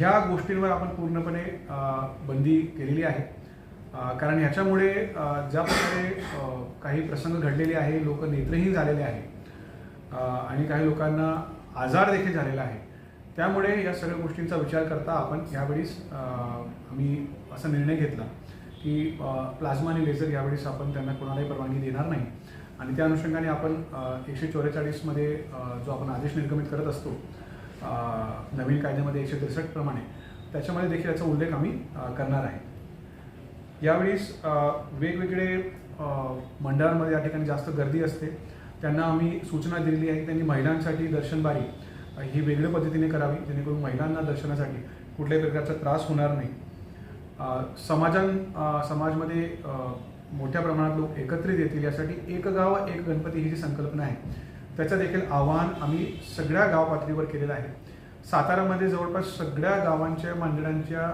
ह्या गोष्टींवर आपण पूर्णपणे बंदी केलेली आहे. कारण ह्याच्यामुळे ज्या प्रकारे काही प्रसंग घडलेले आहे लोक नेत्रहीन झालेले आहे आणि काही लोकांना आजार देखील झालेला आहे त्यामुळे या सगळ्या गोष्टींचा विचार करता आपण यावेळीस आम्ही असा निर्णय घेतला की प्लाझ्मा आणि लेझर यावेळेस आपण त्यांना कोणालाही परवानगी देणार नाही. आणि त्या अनुषंगाने आपण एकशे चौवेचाळीसमध्ये जो आपण आदेश निर्गमित करत असतो नवीन कायद्यामध्ये एकशे त्रेसष्ट प्रमाणे. त्याच्यामध्ये देखील याचा उल्लेख आम्ही करणार आहे. यावेळीस वेगवेगळे मंडळांमध्ये या ठिकाणी जास्त गर्दी असते. त्यांना आम्ही सूचना दिलेली आहे की त्यांनी महिलांसाठी दर्शनबारी ही वेगळ्या पद्धतीने करावी जेणेकरून महिलांना दर्शनासाठी कुठल्याही प्रकारचा त्रास होणार नाही. समाजां समाजमध्ये मोठ्या प्रमाणात लोक एकत्रित येतील यासाठी एक गाव एक गणपती ही जी संकल्पना आहे त्याचं देखील आवाहन आम्ही सगळ्या गाव पातळीवर केलेलं आहे. सातारामध्ये जवळपास सगळ्या गावांच्या मंडळांच्या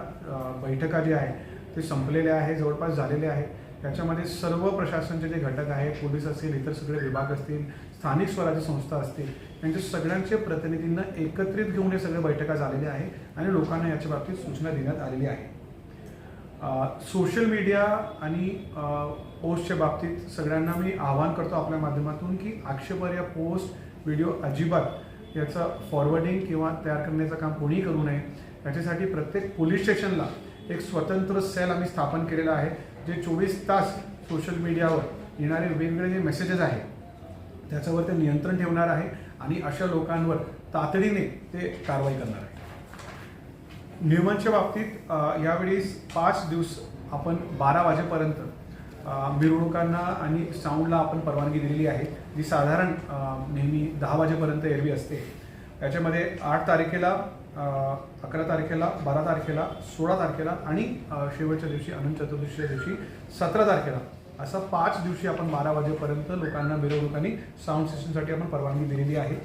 बैठका ज्या आहे ते संपलेल्या आहे जवळपास झालेल्या आहे त्याच्यामध्ये सर्व प्रशासनचे जे घटक आहे पोलीस असतील इतर सगळे विभाग असतील स्थानिक स्वराज्य संस्था असतील यांच्या सगळ्यांचे प्रतिनिधींना एकत्रित घेऊन हे सगळ्या बैठका झालेल्या आहे आणि लोकांना याच्या बाबतीत सूचना देण्यात आलेली आहे. सोशल मीडिया आणि पोस्टच्या बाबतीत सगळ्यांना मी आवाहन करतो आपल्या माध्यमातून की आक्षेपार्ह पोस्ट व्हिडिओ अजिबात याचं फॉरवर्डिंग किंवा तयार करण्याचं काम कोणीही करू नये. याच्यासाठी प्रत्येक पोलीस स्टेशनला एक स्वतंत्र सेल आम्ही स्थापन केलेला आहे जे चोवीस तास सोशल मीडियावर येणारे वेगवेगळे जे मेसेजेस आहेत त्याच्यावर ते नियंत्रण ठेवणार आहे आणि अशा लोकांवर तातडीने ते कारवाई करणार आहे. नियमांच्या बाबतीत यावेळी पाच दिवस आपण बारा वाजेपर्यंत मिरवणुकांना आणि साऊंडला आपण परवानगी दिलेली आहे जी साधारण नेहमी दहा वाजेपर्यंत एरवी असते. याच्यामध्ये आठ तारखेला अकरा तारखेला बारा तारखेला सोळा तारखेला आणि शेवटच्या दिवशी अनंत चतुर्दशीच्या दिवशी सतरा तारखेला. असं पाच दिवशी आपण बारा वाजेपर्यंत लोकांना मिरवणुकांनी साऊंड सिस्टमसाठी आपण परवानगी दिलेली आहे.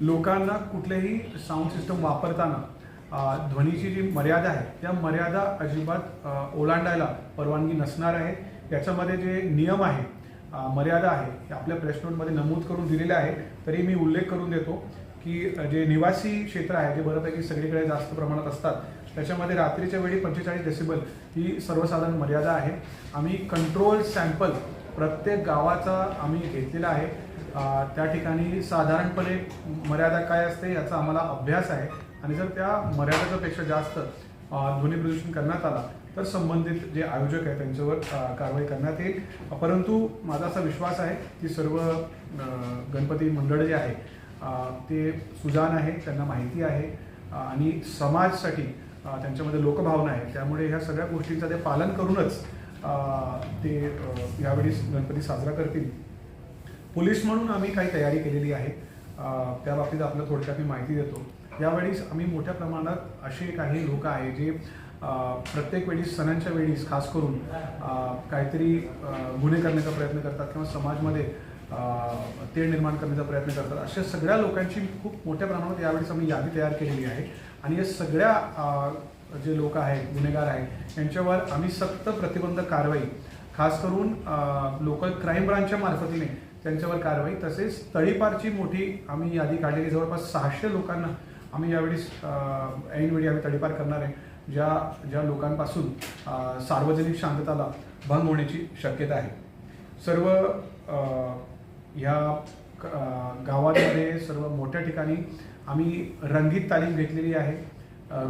लोकांना कुठलेही साऊंड सिस्टम वापरताना ध्वनीची जी मर्यादा आहे त्या मर्यादा अजिबात ओलांडायला परवानगी नसणार आहे. याच्यामध्ये जे नियम आहे मर्यादा आहे हे आपल्या प्रेस नोटमध्ये नमूद करून दिलेले आहे तरी मी उल्लेख करून देतो की जे निवासी क्षेत्र आहे जे बऱ्यापैकी सगळीकडे जास्त प्रमाणात असतात त्याच्यामध्ये रात्रीच्या वेळी पंचेचाळीस डेसिबल ही सर्वसाधारण मर्यादा आहे. आम्ही कंट्रोल सॅम्पल प्रत्येक गावाचा आम्ही घेतलेला आहे. त्या ठिकाणी साधारणपणे मर्यादा काय असते याचा आम्हाला अभ्यास आहे. आणि जर त्या मर्यादेपेक्षा जास्त ध्वनी प्रदूषण करण्यात आला तर संबंधित जे आयोजक आहे त्यांच्यावर कारवाई करण्यात येईल. परंतु माझा असा विश्वास आहे की सर्व गणपती मंडळ जे आहे ते सुजान आहे त्यांना माहिती आहे आणि समाजसाठी त्यांच्यामध्ये लोकभावना आहे. त्यामुळे ह्या सगळ्या गोष्टींचं ते पालन करूनच ते यावेळी गणपती साजरा करतील. पोलीस म्हणून आम्ही काही तयारी केलेली आहे. त्या बाबतीत आपल्याला थोडक्यात मी माहिती देतो. यावेळीस आम्ही मोठ्या प्रमाणात असे काही लोक आहे जे प्रत्येक वेळी सणांच्या वेळीस खास करून काहीतरी गुन्हे करण्याचा प्रयत्न करतात किंवा समाजमध्ये अ, तेढ निर्माण करण्याचा प्रयत्न करतात. अशा सगळ्या लोकांची खूप मोठ्या प्रमाणात यावेळेस आम्ही यादी तयार केलेली आहे. आणि या सगळ्या जे लोक आहेत गुन्हेगार आहेत यांच्यावर आम्ही सक्त प्रतिबंधक कारवाई खास करून लोकल क्राईम ब्रांचच्या मार्फतीने त्यांच्यावर कारवाई तसेच तळीपारची मोठी आम्ही यादी काढलेली जवळपास सहाशे लोकांना आम्ही यावेळी ऐनवेळी आम्ही तळीपार करणार आहे. ज्या ज्या लोकांपासून सार्वजनिक शांतताला भंग होण्याची शक्यता आहे. सर्व ह्या गावांमध्ये सर्व मोठ्या ठिकाणी आम्ही रंगीत तालीम घेतलेली आहे.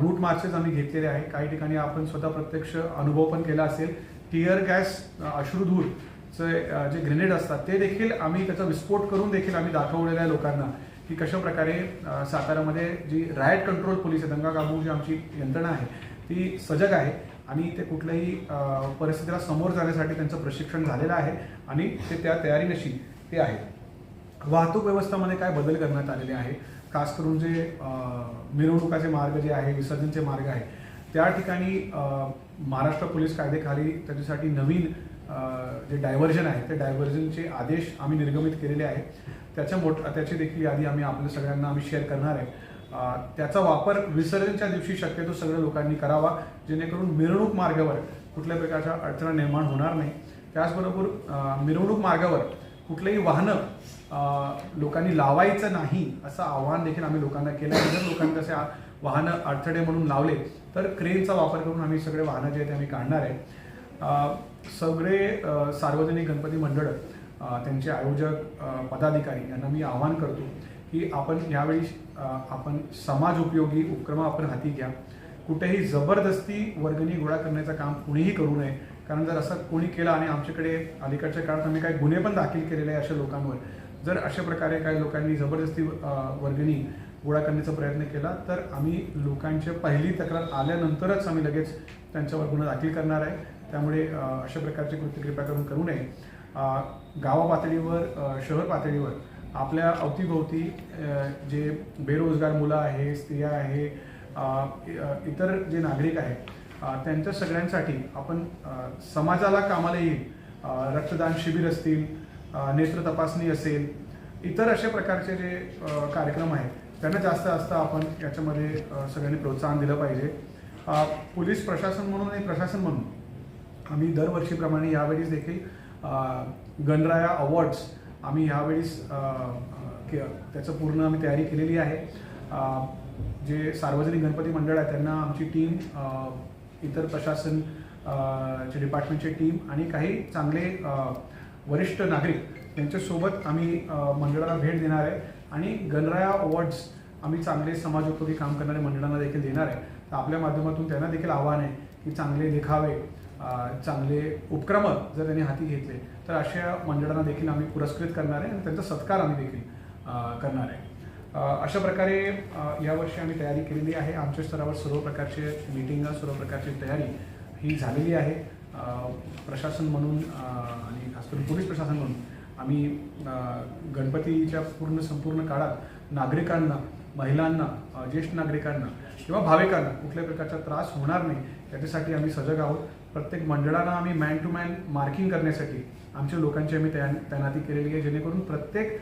रूट मार्चेस आम्ही घेतलेले आहे. काही ठिकाणी आपण स्वतः प्रत्यक्ष अनुभव पण केला असेल. टिअर गॅस अश्रुधूरचे जे ग्रेनेड असतात ते देखील आम्ही त्याचा विस्फोट करून देखील आम्ही दाखवलेलं आहे लोकांना. की कशा प्रकारे साताऱ्यामध्ये सातारामध्ये जी रायट कंट्रोल पोलीस आहे दंगा काबू जी आमची यंत्रणा आहे ती सजग आहे आणि ते कुठल्याही परिस्थितीला समोर जाण्यासाठी त्यांचं प्रशिक्षण झालेलं आहे आणि ते त्या तयारीनशी ते आहे वाहतूक व्यवस्थामध्ये काय बदल करण्यात आलेले आहे? खास करून जे मिरवणुकाचे मार्ग जे आहे विसर्जनचे मार्ग आहे त्या ठिकाणी महाराष्ट्र पोलीस कायद्याखाली त्याच्यासाठी नवीन जे डायव्हर्जन आहे ते डायव्हर्जनचे आदेश आम्ही निर्गमित केलेले आहेत. त्याच्या मोठ त्याची देखील यादी आम्ही आपल्या सगळ्यांना आम्ही शेअर करणार आहे. त्याचा वापर विसर्जनच्या दिवशी शक्यतो सगळ्या लोकांनी करावा जेणेकरून मिरवणूक मार्गावर कुठल्या प्रकारच्या अडचण निर्माण होणार नाही. त्याचबरोबर मिरवणूक मार्गावर कुठलंही वाहनं लोकांनी लावायचं नाही असं आव्हान देखील आम्ही लोकांना केलं आहे. जर लोकांनी तसे आ- वाहनं अडथळे म्हणून लावले तर क्रेनचा वापर करून आम्ही सगळे वाहनं जे आहेत ते आम्ही काढणार आहे. सगळे सार्वजनिक गणपती मंडळं त्यांचे आयोजक पदाधिकारी यांना मी आवाहन करतो की आपण यावेळी आपण समाज उपयोगी उपक्रम आपण हाती घ्या. कुठेही जबरदस्ती वर्गणी गोळा करण्याचं काम कुणीही करू नये. कारण जर असं कोणी केलं आणि आमच्याकडे अलीकडच्या काळात आम्ही काही गुन्हे पण दाखल केलेले आहे अशा लोकांवर जर अशा प्रकारे काही लोकांनी जबरदस्ती वर्गणी गोळा करण्याचा प्रयत्न केला तर आम्ही लोकांच्या पहिली तक्रार आल्यानंतरच आम्ही लगेच त्यांच्यावर गुन्हा दाखल करणार आहे. त्यामुळे अशा प्रकारचे कृती कृपा करून करू नये. गावा पातळीवर शहर पातळीवर आपल्या अवतीभोवती जे बेरोजगार मुलं आहे स्त्रिया आहे इतर जे नागरिक आहेत त्यांच्या सगळ्यांसाठी आपण समाजाला कामाला येईल रक्तदान शिबिर असतील नेत्र तपासणी असेल इतर अशा प्रकारचे जे कार्यक्रम आहेत त्यांना जास्त जास्त आपण याच्यामध्ये सगळ्यांनी प्रोत्साहन दिलं पाहिजे. पोलीस प्रशासन म्हणून आणि प्रशासन म्हणून आम्ही दरवर्षीप्रमाणे यावेळीस देखील गणराया अवॉर्ड्स आम्ही यावेळीस के- त्याचं पूर्ण आम्ही तयारी केलेली आहे. जे सार्वजनिक गणपती मंडळ आहे त्यांना आमची टीम इतर प्रशासन चे डिपार्टमेंटची टीम आणि काही चांगले वरिष्ठ नागरिक त्यांच्यासोबत आम्ही मंडळाला भेट देणार आहे. आणि गणराया अवॉर्ड्स आम्ही चांगले समाजोपयोगी काम करणाऱ्या मंडळांना देखील देणार आहे. तर आपल्या माध्यमातून त्यांना देखील आव्हान आहे की चांगले देखावे. चांगले उपक्रम जर त्यांनी हाती घेतले तर अशा मंडळांना देखील आम्ही पुरस्कृत करणार आहे आणि त्यांचा सत्कार आम्ही देखील करणार आहे. अशा प्रकारे यावर्षी आम्ही तयारी केलेली आहे. आमच्या स्तरावर सर्व प्रकारचे मीटिंग सर्व प्रकारची तयारी ही झालेली आहे. प्रशासन म्हणून आणि खास करून पोलीस प्रशासन म्हणून आम्ही गणपतीच्या पूर्ण संपूर्ण काळात नागरिकांना महिलांना ज्येष्ठ नागरिकांना किंवा भाविकांना कुठल्याही प्रकारचा त्रास होणार नाही याच्यासाठी आम्ही सजग आहोत. प्रत्येक मंडळांना आम्ही मॅन टू मॅन मार्किंग करण्यासाठी आमच्या लोकांची आम्ही तया तैनाती केलेली आहे. जेणेकरून प्रत्येक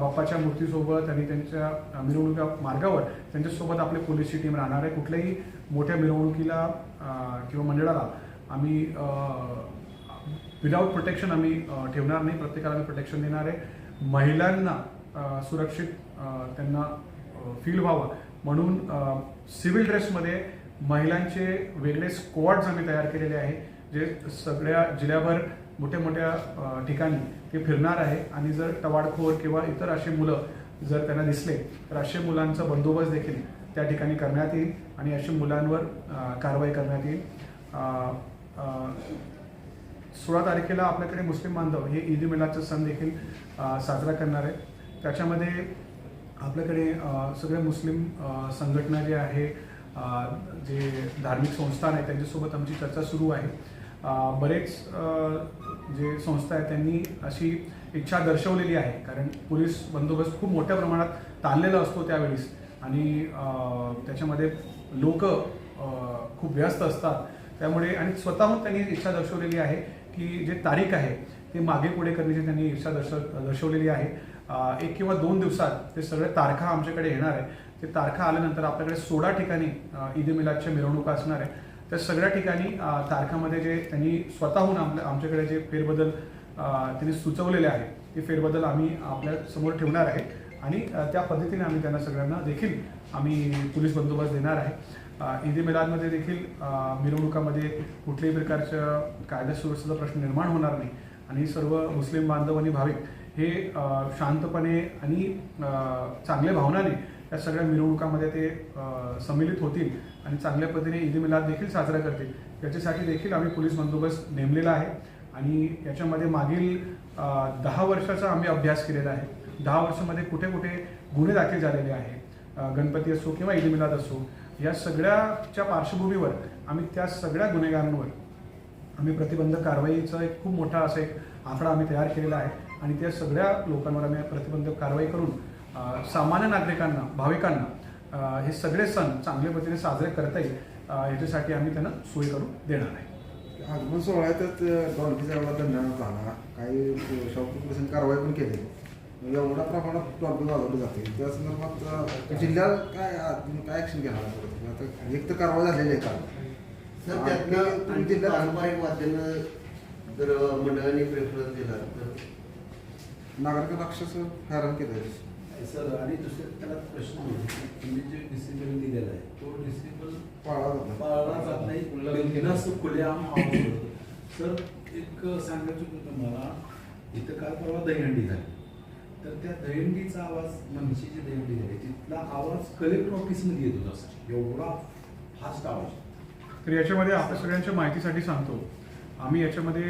बाप्पाच्या मूर्तीसोबत आणि त्यांच्या मिरवणुका मार्गावर त्यांच्यासोबत आपली पोलीसची टीम राहणार आहे. कुठल्याही मोठ्या मिरवणुकीला किंवा मंडळाला आम्ही विदाऊट प्रोटेक्शन आम्ही ठेवणार नाही. प्रत्येकाला आम्ही प्रोटेक्शन देणार आहे. महिलांना सुरक्षित त्यांना फील व्हावं. म्हणून सिव्हिल ड्रेसमध्ये महिलांचे वेगळे स्क्वॉड्स आम्ही तयार केलेले आहे जे सगळ्या जिल्ह्याभर मोठ्या मोठ्या ठिकाणी ते फिरणार आहे. आणि जर टवाडखोर किंवा इतर असे मुलं जर त्यांना दिसले तर असे मुलांचा बंदोबस्त देखील त्या ठिकाणी करण्यात येईल आणि अशा मुलांवर कारवाई करण्यात येईल. सोळा तारखेला आपल्याकडे मुस्लिम बांधव हे ईद मिलादचा सण देखील साजरा करणार आहे त्याच्यामध्ये आपल्याकडे सगळ्या मुस्लिम संघटना जे आहे जे धार्मिक संस्थान आहे त्यांच्यासोबत आमची चर्चा सुरू आहे. बरेच जे संस्था आहेत त्यांनी अशी इच्छा दर्शवलेली आहे. कारण पोलीस बंदोबस्त खूप मोठ्या प्रमाणात ताणलेला असतो त्यावेळेस. आणि त्याच्यामध्ये लोक खूप व्यस्त असतात. त्यामुळे आणि स्वतःहून त्यांनी इच्छा दर्शवलेली आहे की जे तारीख आहे ते मागे पुढे करण्याची त्यांनी इच्छा दर्शव दर्शवलेली आहे. एक किंवा दोन दिवसात ते सगळे तारखा आमच्याकडे येणार आहे. ते तारखा आल्यानंतर आपल्याकडे सोळा ठिकाणी ईद मिलादच्या मिरवणुका असणार आहे. त्या सगळ्या ठिकाणी तारखामध्ये जे त्यांनी स्वतःहून आपल्या आमच्याकडे जे फेरबदल त्यांनी सुचवलेले आहे ते फेरबदल आम्ही आपल्यासमोर ठेवणार आहे. आणि त्या पद्धतीने आम्ही त्यांना सगळ्यांना देखील आम्ही पोलीस बंदोबस्त देणार आहे. ईद मिलादमध्ये देखील मिरवणुकामध्ये कुठल्याही प्रकारच्या कायदा सुव्यवस्थेचा प्रश्न निर्माण होणार नाही. आणि सर्व मुस्लिम बांधव आणि भाविक हे शांतपणे आणि चांगल्या भावनाने या सगळ्या मिरवणुकामध्ये ते सम्मिलित होतील आणि चांगल्या पद्धतीने ईद मिलाद देखील साजरा करतील. याच्यासाठी देखील आम्ही पोलीस बंदोबस्त नेमलेला आहे आणि याच्यामध्ये मागील दहा वर्षाचा आम्ही अभ्यास केलेला आहे. दहा वर्षामध्ये कुठे कुठे गुन्हे दाखल झालेले आहे. गणपती असो किंवा ईद मिलाद असो या सगळ्याच्या पार्श्वभूमीवर आम्ही त्या सगळ्या गुन्हेगारांवर आम्ही प्रतिबंधक कारवाईचा एक खूप मोठा असा एक आकडा आम्ही तयार केलेला आहे आणि त्या सगळ्या लोकांवर आम्ही प्रतिबंधक कारवाई करून सामान्य नागरिकांना भाविकांना हे सगळे सण चांगल्या पद्धतीने साजरे करता येईल याच्यासाठी आम्ही त्यांना सोय करून देणार आहे. आगमन सोहळ्यातच डॉल्फीचा एवढा दंड झाला. काही शॉपिंग कारवाई पण केली. एवढ्या प्रमाणात डॉल्फी वाजवली जाते. त्या संदर्भात जिल्ह्यात काय काय ऍक्शन घेणार आहे परत? आता एक तर कारवाई झालेली आहे काल. जिल्ह्यात पारंपरिक वाद्यांना जर मंडळांनी प्रेफरन्स दिला तर? नागरिक राक्षस हैराण केलं सर आणि दुसरे त्याला प्रश्न म्हणजे की तुम्ही जे डिसिबल दिलेला आहे तो डिसिबल पाळला जातो नाही. बिनधास्त खुलेआम. सर एक सांगायचं होतं तुम्हाला इथं काल परवा दहीहंडी झाली तर त्या दहीहंडीचा आवाज मनशीची दहीहंडी झाली तिथला आवाज कलेक्टर ऑफिसमध्ये येत होता सर एवढा फास्ट आवाज तर याच्यामध्ये आपल्या सगळ्यांच्या माहितीसाठी सांगतो आम्ही याच्यामध्ये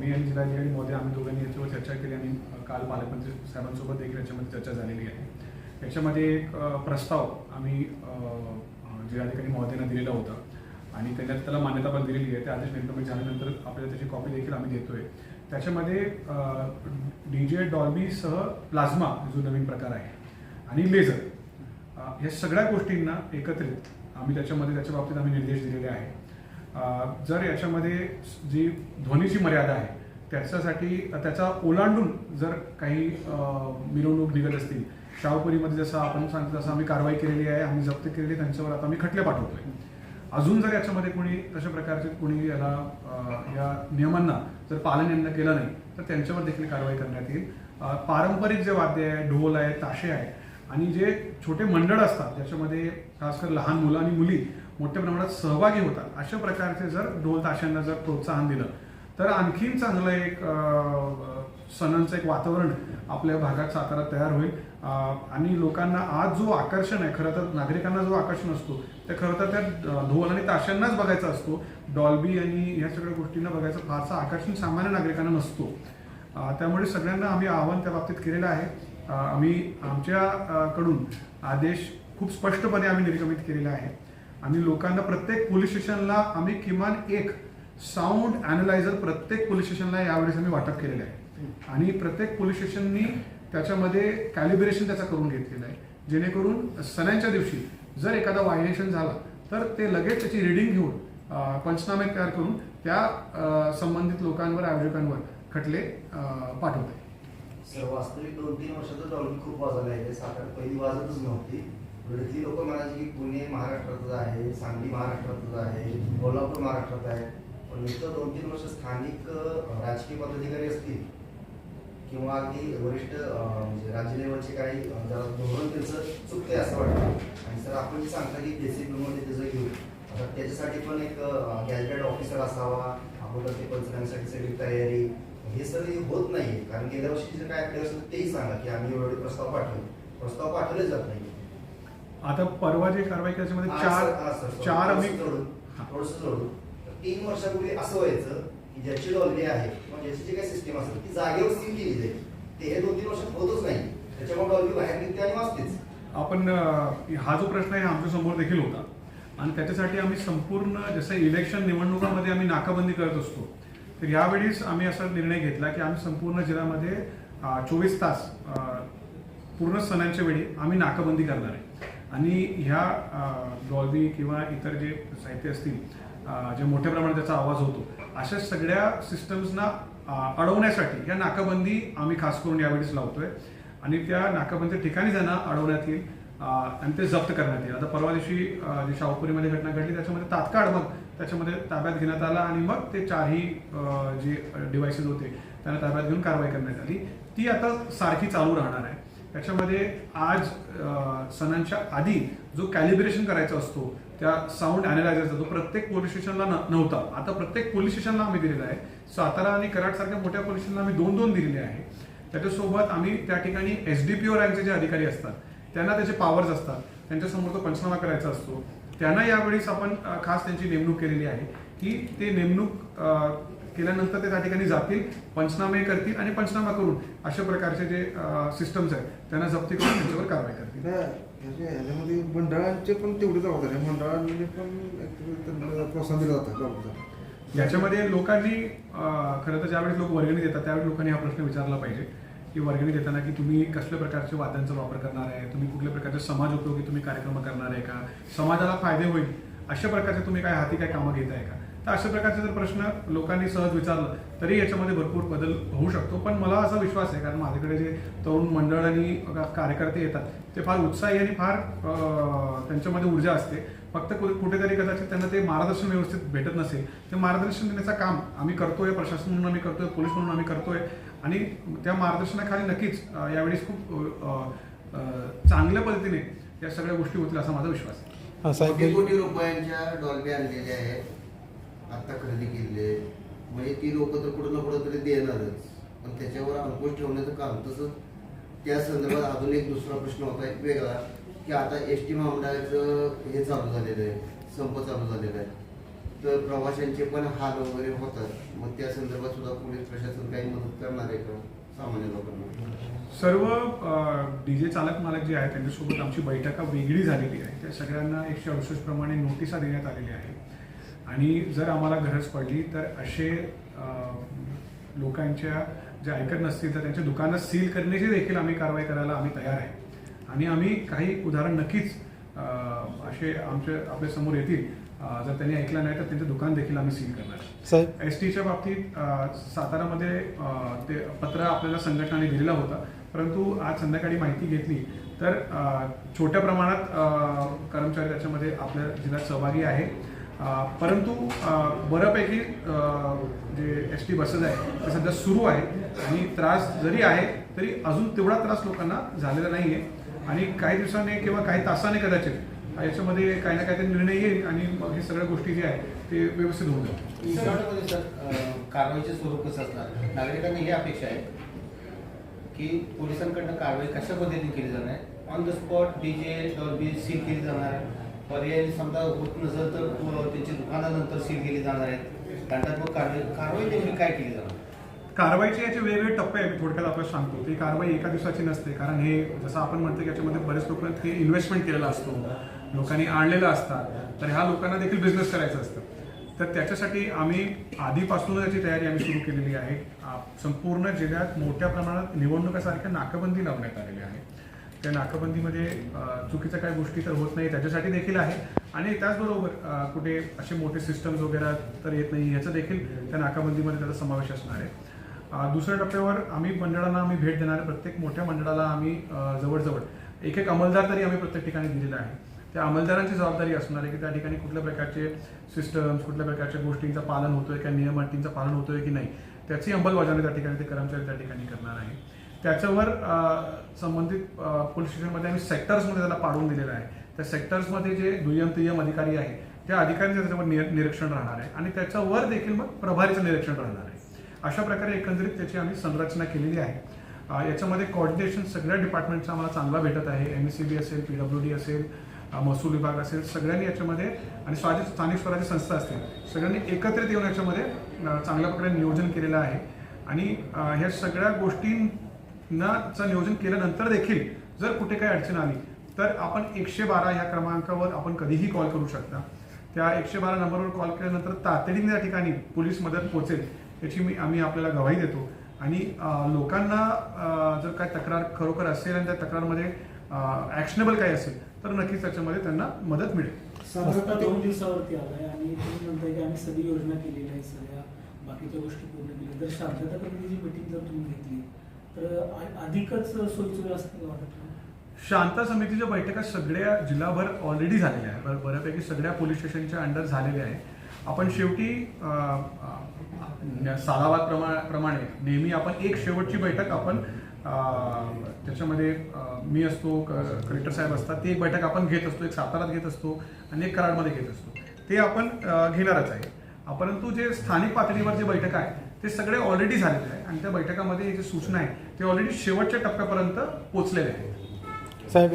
मी आणि जिल्हाधिकारी मोदी आम्ही दोघांनी याच्यावर चर्चा केली आणि काल पालकमंत्री साहेबांसोबत देखील याच्यामध्ये चर्चा झालेली आहे. याच्यामध्ये एक प्रस्ताव आम्ही जिल्हाधिकारी महोदयांना दिलेला होता आणि त्याच्यात त्याला मान्यता पण दिलेली आहे त्या आदेश निर्गमित झाल्यानंतर आपल्याला त्याची कॉपी देखील आम्ही देतोय. त्याच्यामध्ये डी जे डॉल्बीसह प्लाझ्मा जो नवीन प्रकार आहे आणि लेझर ह्या या सगळ्या गोष्टींना एकत्रित आम्ही त्याच्यामध्ये त्याच्या बाबतीत आम्ही निर्देश दिलेले आहे जर याच्यामध्ये जी ध्वनीची मर्यादा आहे त्याच्यासाठी त्याचा ओलांडून जर काही मिरवणूक निघत असतील शाहपुरीमध्ये जसं आपण सांगतो तसं आम्ही कारवाई केलेली आहे आम्ही जप्त केलेली त्यांच्यावर आता आम्ही खटले पाठवतोय. अजून जर याच्यामध्ये कोणी तशा प्रकारचे कोणी याला या नियमांना जर पालन यांना केलं नाही तर त्यांच्यावर देखील कारवाई करण्यात येईल. पारंपरिक जे वाद्य आहे ढोल आहे ताशे आहे आणि जे छोटे मंडळ असतात ज्याच्यामध्ये खासकर लहान मुलं आणि मुली मोठ्या प्रमाणात सहभागी होतात. अशा प्रकारचे जर ढोल ताशांना जर प्रोत्साहन दिलं तर आणखीन चांगलं एक सणांचं एक वातावरण आपल्या भागात सातारा तयार होईल. आणि लोकांना आज जो आकर्षण आहे खरं तर नागरिकांना जो आकर्षण असतो ते खरं तर त्या ढोल आणि ताशांनाच बघायचा असतो. डॉल्बी आणि ह्या सगळ्या गोष्टींना बघायचं फारसं आकर्षण सामान्य नागरिकांना नसतो. त्यामुळे सगळ्यांना आम्ही आव्हान त्या बाबतीत केलेलं आहे. आम्ही आमच्याकडून आदेश खूप स्पष्टपणे आम्ही निर्गमित केलेला आहे. आणि लोकांना प्रत्येक पोलीस स्टेशनला आम्ही किमान एक साऊंड अॅनलायझर प्रत्येक पोलीस स्टेशनला यावेळेस आम्ही वाटप केलेलं आहे. आणि प्रत्येक पोलीस स्टेशननी त्याच्यामध्ये कॅलिब्रेशन त्याचा करून घेतलेलं आहे. जेणेकरून सणांच्या दिवशी जर एखादा व्हायलेशन झाला तर ते लगेच त्याची रिडिंग घेऊन पंचनामे तयार करून त्या संबंधित लोकांवर आयोजकांवर खटले पाठवते सर वास्तविक दोन तीन वर्षातच डॉल्बी खूप वाजवला आहे साखर पहिली वाजतच नव्हती. म्हणजे इथली लोक म्हणायचे की पुणे महाराष्ट्रातच आहे सांगली महाराष्ट्रातच आहे कोल्हापूर महाराष्ट्रात आहे. पण इथं दोन तीन वर्ष स्थानिक राजकीय पदाधिकारी असतील किंवा अगदी वरिष्ठ म्हणजे राज्य लेवलचे काही जरा धोरण त्यांचं चुकते असं वाटतं. आणि सर आपण जे सांगता की मध्ये त्याचं घेऊ आता त्याच्यासाठी पण एक गॅजेटेड ऑफिसर असावा अगोदर ते पंचनाम्यासाठी सगळी तयारी हे सर होत नाही कारण गेल्या वर्षी जे काय आपल्या असेल तेही सांगा की आम्ही एवढे प्रस्ताव पाठवले. प्रस्ताव पाठवले जात नाही आता परवा जे कारवाई त्याच्यामध्ये चार चार आम्ही तीन वर्षापूर्वी असं व्हायचं की ज्याची डॉलरी आहे किंवा ज्याची जी काही सिस्टीम असेल ती जागेवर सील केली जाईल. ते हे दोन तीन वर्षात होतच नाही. त्याच्यामुळे डॉलरी बाहेर निघते आणि वाचतेच. आपण हा जो प्रश्न आहे आमच्यासमोर देखील होता. आणि त्याच्यासाठी आम्ही संपूर्ण जसं इलेक्शन निवडणुकामध्ये आम्ही नाकाबंदी करत असतो तर यावेळीस आम्ही असा निर्णय घेतला की आम्ही संपूर्ण जिल्ह्यामध्ये चोवीस तास पूर्ण सणांच्या वेळी आम्ही नाकाबंदी करणार आहे. आणि ह्या डॉल्बी किंवा इतर जे साहित्य असतील जे मोठ्या प्रमाणात त्याचा आवाज होतो अशा सगळ्या सिस्टम्सना अडवण्यासाठी या नाकाबंदी आम्ही खास करून यावेळेस लावतोय. आणि त्या नाकाबंदी ठिकाणी त्यांना अडवण्यात येईल आणि ते जप्त करण्यात येईल. आता परवा दिवशी जी शाहूपुरीमध्ये घटना घडली त्याच्यामध्ये तात्काळ मग त्याच्यामध्ये ताब्यात घेण्यात आला आणि मग ते चारही जे डिव्हाइसेस होते त्यांना ताब्यात घेऊन कारवाई करण्यात आली. ती आता सारखी चालू राहणार आहे. त्याच्यामध्ये आज सणांच्या आधी जो कॅलिब्रेशन करायचा असतो त्या साऊंड अॅनालायझरचा तो प्रत्येक पोलीस स्टेशनला नव्हता. आता प्रत्येक पोलीस स्टेशनला आम्ही दिलेला आहे. सातारा आणि कराड सारख्या मोठ्या पोलीस स्टेशनला आम्ही दोन दोन दिलेले आहे. त्याच्यासोबत आम्ही त्या ठिकाणी एस डी पी ओ रँकचे जे अधिकारी असतात त्यांना त्याचे पॉवर्स असतात. त्यांच्यासमोर तो पंचनामा करायचा असतो. त्यांना यावेळेस आपण खास त्यांची नेमणूक केलेली आहे की ते नेमणूक केल्यानंतर ते त्या ठिकाणी जातील पंचनामे करतील आणि पंचनामा करून अशा प्रकारचे जे सिस्टम्स आहेत त्यांना जप्ती करून त्यांच्यावर कारवाई करतील. आता ह्याच्या- ह्याच्यामध्ये मंडळांचे पण तेवढी जबाबदारी आहे. मंडळांनी पण प्रोत्साहन दिलं जातं याच्यामध्ये लोकांनी खरं तर ज्यावेळेस लोक वर्गणी देतात त्यावेळी लोकांनी हा प्रश्न विचारला पाहिजे. की वर्गणी देताना की तुम्ही कसल्या प्रकारच्या वाद्यांचा वापर करणार आहे? तुम्ही कुठल्या प्रकारचे समाज उपयोगी तुम्ही कार्यक्रम करणार आहे का? समाजाला फायदे होईल अशा प्रकारचे तुम्ही काय हाती काय कामं घेत आहे का? तर अशा प्रकारचे जर प्रश्न लोकांनी सहज विचारलं तरी याच्यामध्ये भरपूर बदल होऊ शकतो. पण मला असा विश्वास आहे कारण माझ्याकडे जे तरुण मंडळ आणि कार्यकर्ते येतात ते फार उत्साही आणि फार त्यांच्यामध्ये ऊर्जा असते. फक्त कुठेतरी कदाचित त्यांना ते मार्गदर्शन व्यवस्थित भेटत नसेल ते मार्गदर्शन देण्याचं काम आम्ही करतोय प्रशासन म्हणून आम्ही करतोय पोलीस म्हणून आम्ही करतोय. आणि त्या मार्गदर्शनाखाली नक्कीच यावेळेस खूप चांगल्या पद्धतीने या सगळ्या गोष्टी होतील असा माझा विश्वास आहे. हा, साहेब. कोटी रुपयांच्या डॉल्बी आणलेल्या आहेत. आत्ता खरेदी केलेले आहे म्हणजे ती लोक तर कुठं ना कुठं तरी देणारच. पण त्याच्यावर अंकुश ठेवण्याचं काम. तसंच त्या संदर्भात अजून एक दुसरा प्रश्न होता एक वेगळा की आता एस टी महामंडळाचं हे चालू झालेलं आहे संप चालू झालेला आहे. तर प्रवाशांचे पण हाल वगैरे होतात. मग त्या संदर्भात सुद्धा पोलीस प्रशासन काही मदत करणार आहे का सामान्य लोकांना? सर्व डीजे चालक मालक जे आहेत त्यांच्यासोबत आमची बैठका वेगळी झालेली आहे. त्या सगळ्यांना एकशे अडुसष्ट प्रमाणे नोटिसा देण्यात आलेल्या आहे आणि जर आम्हाला गरज पडली तर असे लोकांच्या जे ऐकत नसतील तर त्यांच्या दुकानं सील करण्याची देखील आम्ही कारवाई करायला आम्ही तयार आहे. आणि आम्ही काही उदाहरण नक्कीच असे आमच्या आपल्यासमोर येतील. जर त्यांनी ऐकलं नाही तर त्यांचं दुकान देखील आम्ही सील करणार. एस टीच्या बाबतीत सातारामध्ये ते पत्र आपल्याला संघटनाने दिलेला होता. परंतु आज संध्याकाळी माहिती घेतली तर छोट्या प्रमाणात कर्मचारी त्याच्यामध्ये आपल्या जिल्ह्यात सहभागी आहे. परंतु बऱ्यापैकी जे एस टी बसेस आहे ते सध्या सुरू आहे आणि त्रास जरी आहे तरी अजून तेवढा त्रास लोकांना झालेला नाही आहे आणि काही दिवसाने किंवा काही तासाने कदाचित याच्यामध्ये काही ना काहीतरी निर्णय येईल आणि मग हे सगळ्या गोष्टी जे आहेत ते व्यवस्थित होऊन जातील. कारवाईचे स्वरूप कसं असणार? नागरिकांना ही अपेक्षा आहे की पोलिसांकडनं कारवाई कशा पद्धतीने केली जाणार? आहे on the spot D DJ Dolby seal केली जाणार? आहे पर्यायी समजा होत नसेल तर त्यांची दुकानानंतर सील केली जाणार आहेत. दंडात्मक कारवाई कारवाई नेमकी काय केली जाणार? कारवाईचे याचे वेगवेगळे टप्पे आहेत थोडक्यात आपल्याला सांगतो. ती कारवाई एका दिवसाची नसते कारण हे जसं आपण म्हणतो की याच्यामध्ये बरेच लोक ते इन्व्हेस्टमेंट केलेला असतो. लोकांनी आणलेलं असतात. तर ह्या लोकांना देखील बिझनेस करायचं असतं. तर त्याच्यासाठी आम्ही आधीपासूनच याची तयारी आम्ही सुरू केलेली आहे. संपूर्ण जिल्ह्यात मोठ्या प्रमाणात निवडणुकासारख्या नाकाबंदी लावण्यात आलेली आहे त्या नाकाबंदीमध्ये चुकीच्या काही गोष्टी तर होत नाही त्याच्यासाठी देखील आहे. आणि त्याचबरोबर कुठे असे मोठे सिस्टम्स वगैरे तर येत नाही याचा देखील त्या नाकाबंदीमध्ये त्याचा समावेश असणार आहे. दुसऱ्या टप्प्यावर आम्ही मंडळांना आम्ही भेट देणार आहे. प्रत्येक मोठ्या मंडळाला आम्ही जवळजवळ एक एक अंमलदार तरी आम्ही प्रत्येक ठिकाणी दिलेला आहे. त्या अंमलदारांची जबाबदारी असणार आहे की त्या ठिकाणी कुठल्या प्रकारचे सिस्टम्स कुठल्या प्रकारच्या गोष्टींचं पालन होतोय किंवा नियम अटींचं पालन होतोय की नाही त्याची अंमलबजावणी त्या ठिकाणी ते कर्मचारी त्या ठिकाणी करणार आहे. त्याच्यावर संबंधित पोलीस स्टेशनमध्ये आम्ही सेक्टर्समध्ये त्याला पाडून दिलेलं आहे. त्या सेक्टर्समध्ये जे दुय्यम तिय्यम अधिकारी आहे त्या अधिकाऱ्यांचं त्याच्यावर निर- निरीक्षण राहणार आहे. आणि त्याच्यावर देखील मग प्रभारीचं निरीक्षण राहणार आहे. अशा प्रकारे एकंदरीत त्याची आम्ही संरचना केलेली आहे. याच्यामध्ये कॉर्डिनेशन सगळ्या डिपार्टमेंटचा आम्हाला चांगला भेटत आहे. एम एस सी बी असेल पी डब्ल्यू डी असेल महसूल विभाग असेल सगळ्यांनी याच्यामध्ये आणि स्वाधी स्थानिक स्वराज्य संस्था असतील सगळ्यांनी एकत्रित येऊन याच्यामध्ये चांगल्या प्रकारे नियोजन केलेलं आहे. आणि ह्या सगळ्या गोष्टींनाचं नियोजन केल्यानंतर देखील जर कुठे काही अडचण आली तर आपण एकशे बारा ह्या क्रमांकावर आपण कधीही कॉल करू शकता. त्या एकशे बारा नंबरवर कॉल केल्यानंतर तातडीने त्या ठिकाणी पोलीस मदत पोहोचेल याची मी आम्ही आपल्याला गवाही देतो. आणि लोकांना जर काय तक्रार खरोखर असेल आणि त्या तक्रारमध्ये ॲक्शनेबल काही असेल तर नक्कीच त्याच्यामध्ये त्यांना मदत मिळेल. साधारणतः दोन दिवसावरती आलाय आणि तुम्ही म्हणताय की आम्ही सगळी योजना केलेली आहे सगळ्या बाकीच्या गोष्टी पूर्ण केल्या. जर शांतता कमिटीची मिटिंग जर तुम्ही घेतली तर अधिकच सोयीचं असतील वाटत शांता समितीच्या बैठका सगळ्या जिल्हाभर ऑलरेडी झालेल्या आहे बऱ्यापैकी सगळ्या पोलीस स्टेशनच्या अंडर झालेल्या आहे आपण शेवटी सालावाद प्रमा प्रमाणे नेहमी आपण एक शेवटची बैठक आपण त्याच्यामध्ये मी असतो कलेक्टर साहेब असतात ती एक बैठक आपण घेत असतो एक सातारात घेत असतो आणि एक कराडमध्ये घेत असतो. ते आपण घेणारच आहे. परंतु जे स्थानिक पातळीवर जे बैठक आहे ते सगळे ऑलरेडी झालेले आहे आणि त्या बैठकामध्ये जे सूचना आहे ते ऑलरेडी शेवटच्या टप्प्यापर्यंत पोहोचलेले आहे साहेब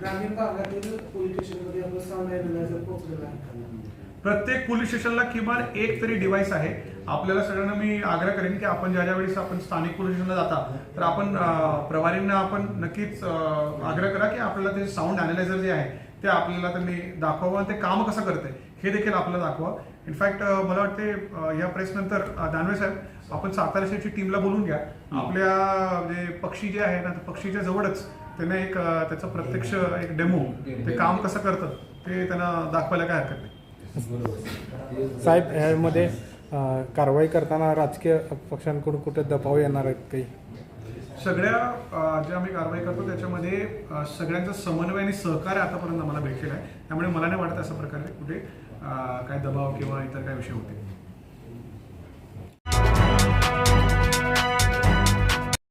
ग्रामीण भागातील पोलीस स्टेशनमध्ये पोहोचलेलं आहे का? प्रत्येक पोलीस स्टेशनला किमान एक तरी डिव्हाइस आहे. आपल्याला सगळ्यांना मी आग्रह करेन की आपण ज्या ज्या वेळेस आपण स्थानिक पोलीस स्टेशनला जाता तर आपण प्रभारींना आपण नक्कीच आग्रह करा की आपल्याला ते साऊंड अनालायझर जे आहे ते आपल्याला त्यांनी दाखवावं आणि ते काम कसं करते हे देखील आपल्याला दाखवा. इनफॅक्ट मला वाटते या प्रेस नंतर दानवे साहेब आपण सातारा शहरची टीमला बोलून घ्या. आपल्या जे पक्षी जे आहे ना पक्षीच्या जवळच त्यांना एक त्याचं प्रत्यक्ष एक डेमो ते काम कसं करतं ते त्यांना दाखवायला काय हरकत नाही. साहेब ह्यामध्ये कारवाई करताना राजकीय पक्षांकडून कुठे दबाव येणार आहेत काही? सगळ्या ज्या आम्ही कारवाई करतो त्याच्यामध्ये सगळ्यांचं समन्वय आणि सहकार्य आतापर्यंत आम्हाला भेटलेलं आहे. त्यामुळे मला नाही वाटत अशा प्रकारे कुठे काय दबाव किंवा इतर काय विषय होते